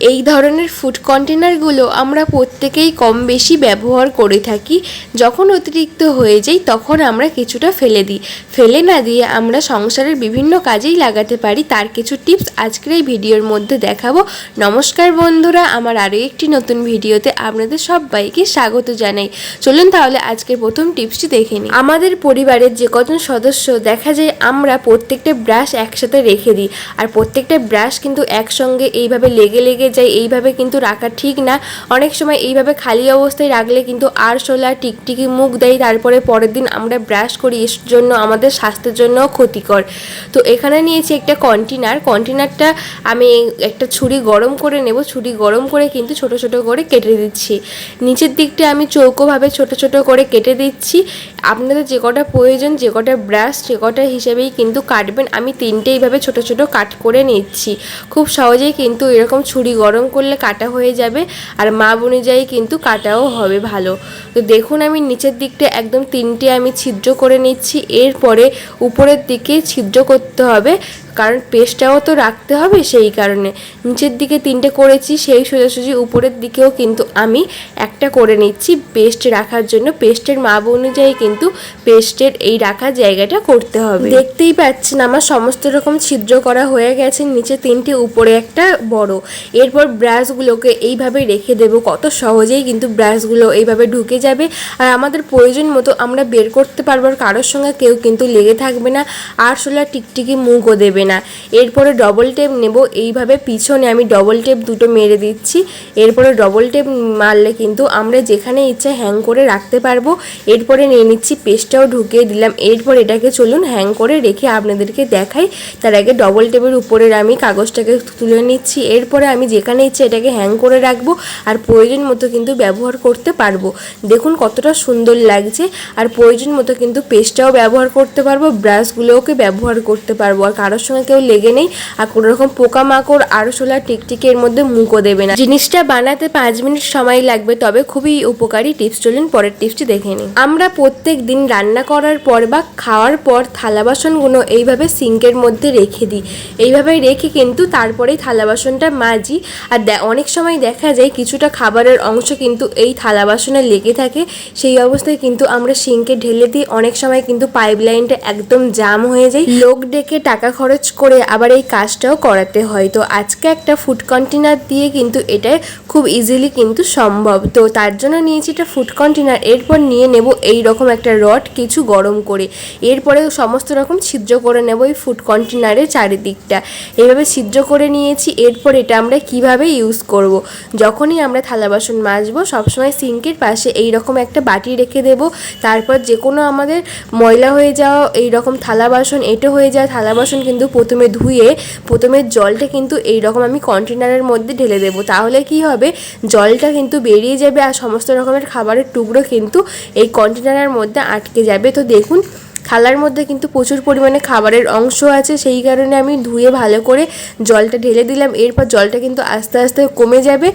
এই ধরনের ফুড কন্টেনারগুলো আমরা প্রত্যেকেই কম বেশি ব্যবহার করে থাকি। যখন অতিরিক্ত হয়ে যায় তখন আমরা কিছুটা ফেলে দিই। ফেলে না দিয়ে আমরা সংসারের বিভিন্ন কাজেই লাগাতে পারি। তার কিছু টিপস আজকের এই ভিডিওর মধ্যে দেখাবো। নমস্কার বন্ধুরা, আমার আরও একটি নতুন ভিডিওতে আপনাদের সবাইকে স্বাগত জানাই। চলুন তাহলে আজকের প্রথম টিপসটি দেখে নিই। আমাদের পরিবারের যে কজন সদস্য, দেখা যায় আমরা প্রত্যেকটা ব্রাশ একসাথে রেখে দিই। আর প্রত্যেকটা ব্রাশ কিন্তু একসঙ্গে এইভাবে লেগে লেগে যায়, এইভাবে কিন্তু রাখা ঠিক না। অনেক সময় এইভাবে খালি অবস্থায় রাখলে কিন্তু আরশোলা টিকটিকি মুখ দেয়, তারপরে পরের দিন আমরা ব্রাশ করি, এর জন্য আমাদের স্বাস্থ্যের জন্য ক্ষতিকর। তো এখানে নিয়েছি একটা কন্টেনার কন্টেনারটা আমি একটা ছুরি গরম করে নেব, ছুরি গরম করে কিন্তু ছোট ছোট করে কেটে দিচ্ছি। নিচের দিকটা আমি চৌকোভাবে ছোট ছোট করে কেটে দিচ্ছি। আপনাদের যে কটা প্রয়োজন, যে কটা ব্রাশ সে কটা হিসেবেই কিন্তু কাটবেন। আমি তিনটে এইভাবে ছোট ছোট কাট করে নিচ্ছি। খুব সহজেই কিন্তু এরকম ছুরি গরম করলে কাটা হয়ে যাবে আর মাপ অনুযায়ী কিন্তু কাটাও হবে ভালো। তো দেখুন আমি নিচের দিকটা একদম তিনটে আমি ছিদ্র করে নিচ্ছি, এরপরে উপরের দিকে ছিদ্র করতে হবে। কারণ পেস্টটাও তো রাখতে হবে সেই কারণে। নিচের দিকে তিনটে করেছি, সেই সোজাসুজি উপরের দিকেও কিন্তু আমি একটা করে নিচ্ছি পেস্ট রাখার জন্য। পেস্টের মাপ অনুযায়ী কিন্তু পেস্টের এই রাখার জায়গাটা করতে হবে। দেখতেই পাচ্ছেন আমার সমস্ত রকম ছিদ্র করা হয়ে গেছে, নিচে তিনটে, উপরে একটা বড়। এরপর ব্রাশগুলোকে এইভাবে রেখে দেব, কত সহজেই কিন্তু ব্রাশগুলো এইভাবে ঢুকে যাবে। আর আমাদের প্রয়োজন মতো আমরা বের করতে পারব, আর কারোর সঙ্গে কেউ কিন্তু লেগে থাকবে না। আর সোলা টিকটিকি মুখও দেবে এরপরে ডবল টেপ নেব, এইভাবে পিছনে আমি ডবল টেপ দুটো মেরে দিচ্ছি। এরপরে ডবল টেপ মারলে কিন্তু আমরা যেখানে ইচ্ছা হ্যাং করে রাখতে পারব। এরপরে নিয়ে নিচ্ছি পেস্টটাও ঢুকিয়ে দিলাম। এরপর এটাকে চলুন হ্যাং করে রেখে আপনাদেরকে দেখাই। তার আগে ডবল টেপের উপরের আমি কাগজটাকে তুলে নিচ্ছি। এরপরে আমি যেখানে ইচ্ছে এটাকে হ্যাং করে রাখব আর প্রয়োজন মতো কিন্তু ব্যবহার করতে পারব। দেখুন কতটা সুন্দর লাগছে। আর প্রয়োজন মতো কিন্তু পেস্টটাও ব্যবহার করতে পারব ব্রাশগুলোকে ব্যবহার করতে পারব। আর কারোর সঙ্গে কেউ লেগে নেই আর কোনো রকম পোকামাকড় আরশোলা টিকটিকের মধ্যে মুখও দেবে না। জিনিসটা বানাতে পাঁচ মিনিট সময় লাগবে, তবে খুবই উপকারী টিপস চলুন পরের টিপসটি দেখে নিই। আমরা প্রত্যেক দিন রান্না করার পর বা খাওয়ার পর থালা বাসনগুলো এইভাবে সিঙ্কের মধ্যে রেখে দিই। এইভাবে রেখে কিন্তু তারপরেই থালা বাসনটা মাজি। আর অনেক সময় দেখা যায় কিছুটা খাবারের অংশ কিন্তু এই থালা বাসনে লেগে থাকে। সেই অবস্থায় কিন্তু আমরা সিঙ্কে ঢেলে দিই। অনেক সময় কিন্তু পাইপ লাইনটা একদম জাম হয়ে যায়। লোক ডেকে টাকা খরচ করে আবার এই কাজটাও করাতে হয়। তো আজকে একটা ফুড কন্টেনার দিয়ে কিন্তু এটা খুব ইজিলি কিন্তু সম্ভব। তো তার জন্য নিয়েছি এটা ফুড কন্টেনার এরপর নিয়ে নেব এই রকম একটা রড কিছু গরম করে। এরপরে সমস্ত রকম ছিদ্র করে নেব এই ফুড কন্টেনারের চারিদিকটা। এইভাবে ছিদ্র করে নিয়েছি, এরপর এটা আমরা কীভাবে ইউজ করব। যখনই আমরা থালা বাসন মাজবো, সবসময় সিঙ্কের পাশে এই রকম একটা বাটি রেখে দেব। তারপর যে কোনো আমাদের ময়লা হয়ে যাওয়া এই রকম থালা বাসন, এঁটো হয়ে যাওয়া থালা বাসন কিন্তু প্রথমে ধুয়ে প্রথমে জলটা কিন্তু এই রকম আমি কন্টেনারের মধ্যে ঢেলে দেবো। তাহলে কি হবে? জলটা কিন্তু বেরিয়ে যাবে আর সমস্ত রকমের খাবারের টুকরো কিন্তু এই কন্টেনারের মধ্যে আটকে যাবে। তো দেখুন থালার মধ্যে কিন্তু প্রচুর পরিমাণে খাবারের অংশ আছে, সেই কারণে আমি ধুয়ে ভালো করে জলটা ঢেলে দিলাম। এরপর জলটা কিন্তু আস্তে আস্তে কমে যাবে,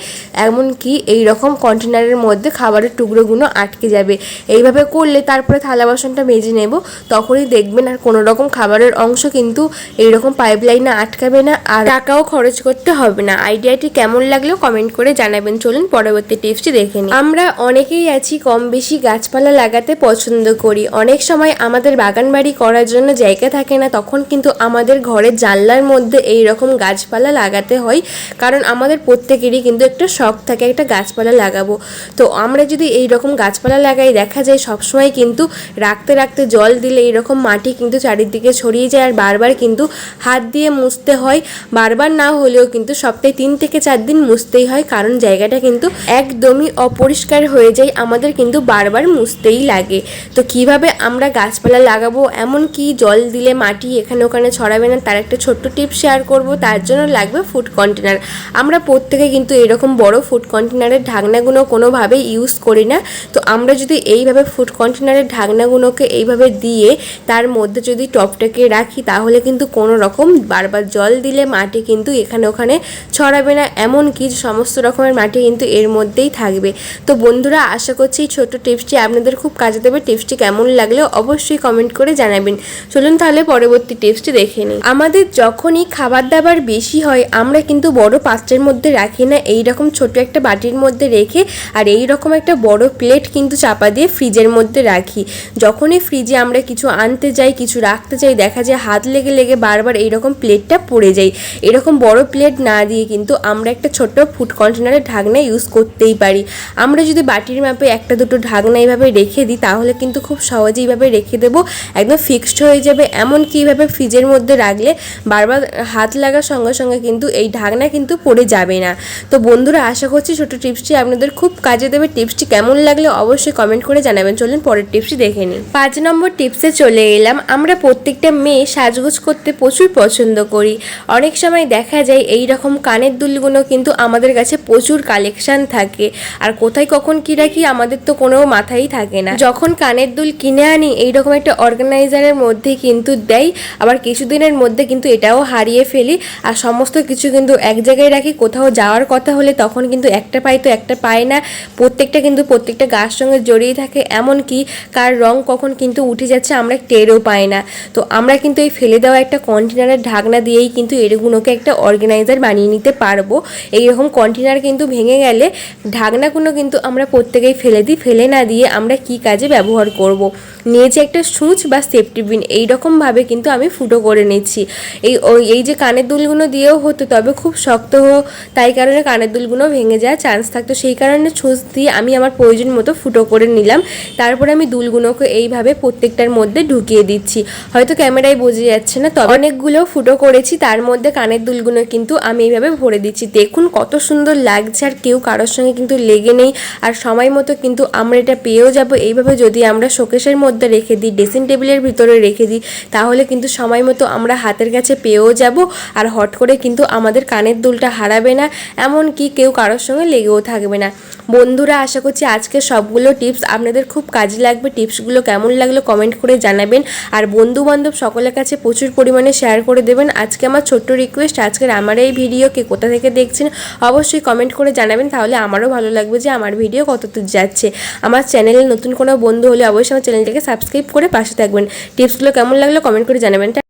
এমনকি এই রকম কন্টেনারের মধ্যে খাবারের টুকরোগুলো আটকে যাবে। এইভাবে করলে তারপরে থালা বাসনটা মেজে নেব, তখনই দেখবেন আর কোনো রকম খাবারের অংশ কিন্তু এইরকম পাইপ লাইনে আটকাবে না আর টাকাও খরচ করতে হবে না। আইডিয়াটি কেমন লাগলেও কমেন্ট করে জানাবেন। চলুন পরবর্তী টিপসটি দেখে নিই। আমরা অনেকেই আছি কম বেশি গাছপালা লাগাতে পছন্দ করি। অনেক সময় আমাদের বাগান বাড়ি করার জন্য জায়গা থাকে না, তখন কিন্তু আমাদের ঘরের জানলার মধ্যে এই রকম গাছপালা লাগাতে হয়। কারণ আমাদের প্রত্যেকেরই কিন্তু একটা শখ থাকে একটা গাছপালা লাগাবো। তো আমরা যদি এই রকম গাছপালা লাগাই, দেখা যায় সবসময় কিন্তু রাখতে রাখতে জল দিলে এইরকম মাটি কিন্তু চারিদিকে ছড়িয়ে যায়। আর বারবার কিন্তু হাত দিয়ে মুছতে হয়। বারবার না হলেও কিন্তু সপ্তাহে তিন থেকে চার দিন মুছতেই হয়। কারণ জায়গাটা কিন্তু একদমই অপরিষ্কার হয়ে যায়। আমাদের কিন্তু বারবার মুছতেই লাগে। তো কীভাবে আমরা গাছপালা লাগাবো, এমন কি জল দিলে মাটি এখানে ওখানে ছড়াবে না? তার একটা ছোট্ট টিপ শেয়ার করব। তার জন্য লাগবে ফুড কন্টেনার আমরা প্রত্যেকে কিন্তু এরকম বড় ফুড কন্টেনারের ঢাকনাগুলো কোনোভাবেই ইউজ করি না। তো আমরা যদি এইভাবে ফুড কন্টেনারের ঢাকনাগুলোকে এইভাবে দিয়ে তার মধ্যে যদি টপটাকে রাখি, তাহলে কিন্তু কোনো রকম বারবার জল দিলে মাটি কিন্তু এখানে ওখানে ছড়াবে না। এমন কি সমস্ত রকমের মাটি কিন্তু এর মধ্যেই থাকবে। তো বন্ধুরা, আশা করছি এই ছোট্ট টিপসটি আপনাদের খুব কাজে দেবে। টিপসটি কেমন লাগলেও অবশ্যই কমেন্ট করে জানাবেন। চলুন তাহলে পরবর্তী টিপসটি দেখে নিই। আমাদের যখনই খাবার দাবার বেশি হয়, আমরা কিন্তু বড় পাত্রের মধ্যে রাখি না। এই রকম ছোট একটা বাটির মধ্যে রেখে আর এই রকম একটা বড় প্লেট কিন্তু চাপা দিয়ে ফ্রিজের মধ্যে রাখি। যখনই ফ্রিজে আমরা কিছু আনতে যাই, কিছু রাখতে চাই দেখা যায় হাত লেগে লেগে বারবার এইরকম প্লেটটা পড়ে যায়। এরকম বড় প্লেট না দিয়ে কিন্তু আমরা একটা ছোট্ট ফুড কন্টেনারের ঢাকনা ইউজ করতেই পারি। আমরা যদি বাটির মাপে একটা দুটো ঢাকনা এইভাবে রেখে দিই, তাহলে কিন্তু খুব সহজে এইভাবে রেখে দেবো। একদম ফিক্সড হয়ে যাবে। এমন এইভাবে ফ্রিজের মধ্যে রাখলে বারবার হাত লাগার সঙ্গে সঙ্গে কিন্তু এই ঢাকনা কিন্তু পড়ে যাবে না। তো বন্ধুরা, আশা করছি ছোটো টিপসটি আপনাদের খুব কাজে দেবে। টিপসটি কেমন লাগলে অবশ্যই কমেন্ট করে জানাবেন। চলুন পরের টিপসটি দেখে নিন পাঁচ নম্বর টিপসে চলে এলাম, আমরা প্রত্যেকটা মেয়ে সাজগোজ করতে প্রচুর পছন্দ করি। অনেক সময় দেখা যায় এই রকম কানের দুলগুলো কিন্তু আমাদের কাছে প্রচুর কালেকশন থাকে। আর কোথায় কখন কী রাখি আমাদের তো কোনো মাথাই থাকে না। যখন কানের দুল কিনে আনি এইরকম একটা অর্গানাইজারের মধ্যে কিন্তু দেয়, আবার কিছুদিনের মধ্যে কিন্তু এটাও হারিয়ে ফেলি। আর সমস্ত কিছু কিন্তু এক জায়গায় রাখি, কোথাও যাওয়ার কথা হলে তখন কিন্তু একটা পাই তো একটা পায় না। প্রত্যেকটা কিন্তু প্রত্যেকটা গাছ সঙ্গে জড়িয়ে থাকে এমন কি কার রং কখন কিন্তু উঠে যাচ্ছে আমরা টেরও পাই না। তো আমরা কিন্তু এই ফেলে দেওয়া একটা কন্টেনারের ঢাকনা দিয়েই কিন্তু এরগুলোকে একটা অর্গানাইজার বানিয়ে নিতে পারব। এইরকম কন্টেনার কিন্তু ভেঙে গেলে ঢাকনাগুলো কিন্তু আমরা প্রত্যেকেই ফেলে দিই। ফেলে না দিয়ে আমরা কি কাজে ব্যবহার করব। নিয়েছি একটা সূচ বা সেফটি বিন এইরকমভাবে কিন্তু আমি ফুটো করে নিচ্ছি। এই এই যে কানের দুলগুলো দিয়েও হতো, তবে খুব শক্ত তাই কারণে কানের দুলগুলো ভেঙে যাওয়ার চান্স থাকতো। সেই কারণে সূচ দিয়ে আমি আমার প্রয়োজন মতো ফুটো করে নিলাম। তারপরে আমি দুলগুলোকে এইভাবে প্রত্যেকটার মধ্যে ঢুকিয়ে দিচ্ছি। হয়তো ক্যামেরায় বোঝা যাচ্ছে না, তবে অনেকগুলো ফুটো করেছি, তার মধ্যে কানের দুলগুলো কিন্তু আমি এইভাবে ভরে দিচ্ছি। দেখুন কত সুন্দর লাগছে, আর কেউ কারোর সঙ্গে কিন্তু লেগে নেই। আর সময় মতো কিন্তু আমরা এটা পেয়েও যাব। এইভাবে যদি আমরা শোকেশের মধ্যে রেখে দিই ড্রেসিং টেবিলের ভিতরে রেখে দিই। তাহলে কিন্তু সময় মতো আমরা হাতের কাছে পেয়েও যাব আর হট করে কিন্তু আমাদের কানের দুলটা হারাবে না এমন কি কেউ কারোর সঙ্গে লেগেও থাকবে না। বন্ধুরা, আশা করছি আজকে সবগুলো টিপস আপনাদের খুব কাজে লাগবে। টিপসগুলো কেমন লাগল কমেন্ট করে জানাবেন। আর বন্ধু বান্ধব সকলের কাছে প্রচুর পরিমাণে শেয়ার করে দেবেন। আজকে আমার ছোট্ট রিকোয়েস্ট আজকের আমার এই ভিডিও কে কোথা থেকে দেখছেন অবশ্যই কমেন্ট করে জানাবেন। তাহলে আমারও ভালো লাগবে যে আমার ভিডিও কত দূর যাচ্ছে। আমার চ্যানেলে নতুন কোনো বন্ধু হলে অবশ্যই আমার চ্যানেলটাকে সাবস্ক্রাইব করে পাশে থাকবেন। টিপসগুলো কেমন লাগল কমেন্ট করে জানাবেন।